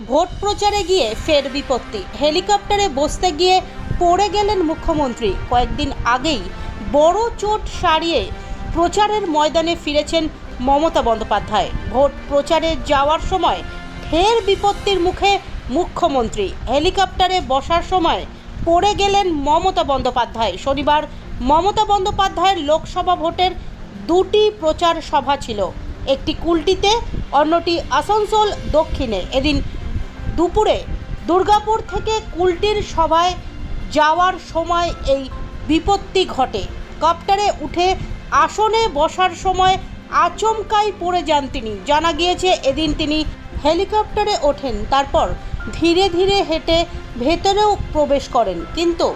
Vote প্রচারে গিয়ে ফের বিপত্তি। হেলিকপ্টারে বসতে গিয়ে পড়ে গেলেন মুখ্যমন্ত্রী। কয়েকদিন আগেই বড় চোট সারিয়ে প্রচারের ময়দানে ফিরেছেন মমতা বন্দ্যোপাধ্যায়। ভোট প্রচারে যাওয়ার সময় ফের বিপত্তির মুখে মুখ্যমন্ত্রী। হেলিকপ্টারে বসার সময় পড়ে গেলেন মমতা বন্দ্যোপাধ্যায়। শনিবার মমতা বন্দ্যোপাধ্যায়ের লোকসভা ভোটের দুটি প্রচার সভা ছিল। একটি কুলটিতে, অন্যটি আসানসোল দক্ষিণে। এদিন দুপুরে দুর্গাপুর থেকে কুলটির সভায় যাওয়ার সময় এই বিপত্তি ঘটে। কপ্টারে উঠে আসনে বসার সময় আচমকাই পড়ে যান তিনি। জানা গিয়েছে, এদিন তিনি হেলিকপ্টারে ওঠেন, তারপর ধীরে ধীরে হেঁটে ভেতরেও প্রবেশ করেন। কিন্তু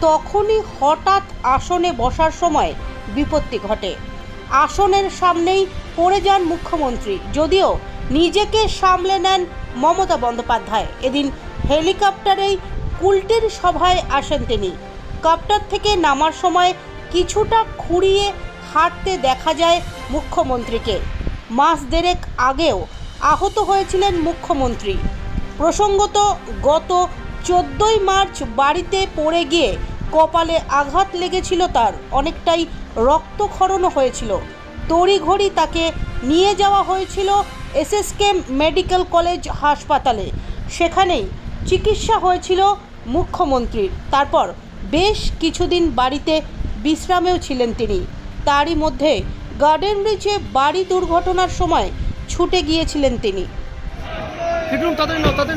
তখনই হঠাৎ আসনে বসার সময় বিপত্তি ঘটে। আসনের সামনেই পড়ে যান মুখ্যমন্ত্রী। যদিও নিজেকে সামলে নেন মমতা বন্দ্যোপাধ্যায়। এদিন হেলিকপ্টারেই কুলটির সভায় আসেন তিনি। কপ্টার থেকে নামার সময় কিছুটা খুঁড়িয়ে হাঁটতে দেখা যায় মুখ্যমন্ত্রীকে। মাস দেড়েক আগেও আহত হয়েছিলেন মুখ্যমন্ত্রী। প্রসঙ্গত গত চোদ্দই মার্চ বাড়িতে পড়ে গিয়ে কপালে আঘাত লেগেছিল তার। অনেকটাই রক্তক্ষরণও হয়েছিল। তড়িঘড়ি তাকে নিয়ে যাওয়া হয়েছিল এসএসকে মেডিকেল কলেজ হাসপাতালে। সেখানেই চিকিৎসা হয়েছিল মুখ্যমন্ত্রীর। তারপর বেশ কিছুদিন বাড়িতে বিশ্রামেও ছিলেন তিনি। তারই মধ্যে গার্ডেন রিচে বাড়ি দুর্ঘটনার সময় ছুটে গিয়েছিলেন তিনি। তাদের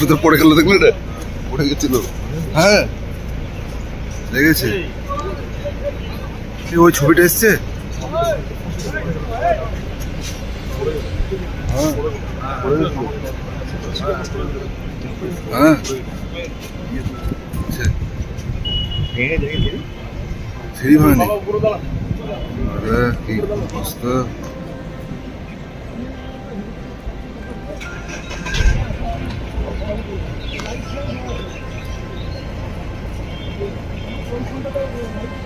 ভিতর পড়ে গেল, দেখলে রে পড়ে গেছিল। হ্যাঁ। লেগেছে। কি, ওই ছবিটা এসছে? হ্যাঁ। হ্যাঁ। আচ্ছা। হয়নি আরে, কি অবস্থা? ಕುಟುಂಬದ ಹೇಳಿ